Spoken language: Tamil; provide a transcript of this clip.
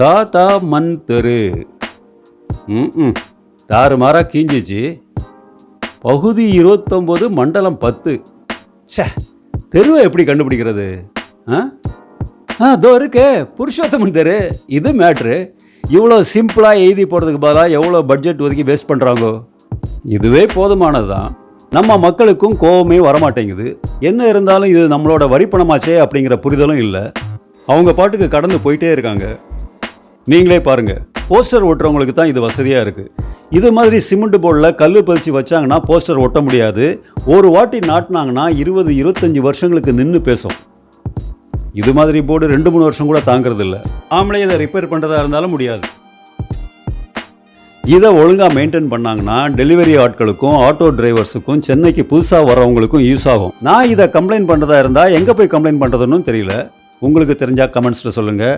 தாத்தா மண் தெரு. ம் தாறுமாறா கீஞ்சிச்சு. பகுதி இருபத்தொம்போது மண்டலம் பத்து. ச்சே தெருவை எப்படி கண்டுபிடிக்கிறது? ஆ? ஆ இதோ இருக்கே. புருஷோத்தமன் தெரு. இது மேட்ரு. இவ்வளோ சிம்பிளாக எழுதி போகிறதுக்கு பதிலாக எவ்வளோ பட்ஜெட் ஒதுக்கி வேஸ்ட் பண்ணுறாங்கோ இதுவே போதுமானது தான் நம்ம மக்களுக்கும் கோபமே வரமாட்டேங்குது. என்ன இருந்தாலும் இது நம்மளோட வரிப்பணமாச்சே அப்படிங்கிற புரிதலும் இல்லை. அவங்க பாட்டுக்கு கடந்து போயிட்டே இருக்காங்க. நீங்களே பாருங்கள் போஸ்டர் ஒட்டுறவங்களுக்கு தான் இது வசதியாக இருக்குது இது மாதிரி சிமெண்ட் போர்டில் கல் பதிச்சு வச்சாங்கன்னா போஸ்டர் ஒட்ட முடியாது. ஒரு வாட்டி நாட்டினாங்கன்னா இருபது இருபத்தஞ்சி வருஷங்களுக்கு நின்று பேசும். இது மாதிரி போர்டு ரெண்டு மூணு வருஷம் கூட தாங்கிறது இல்லை ஆம்பளை இதை ரிப்பேர் பண்ணுறதா இருந்தாலும் முடியாது. இதை ஒழுங்காக மெயின்டைன் பண்ணாங்கன்னா டெலிவரி ஆட்களுக்கும் ஆட்டோ டிரைவர்ஸுக்கும் சென்னைக்கு புதுசாக வரவங்களுக்கும் யூஸ் ஆகும். நான் இதை கம்ப்ளைண்ட் பண்ணுறதா இருந்தால் எங்கே போய் கம்ப்ளைண்ட் பண்ணுறதுன்னு தெரியல. உங்களுக்கு தெரிஞ்சால் கமெண்ட்ஸில் சொல்லுங்கள்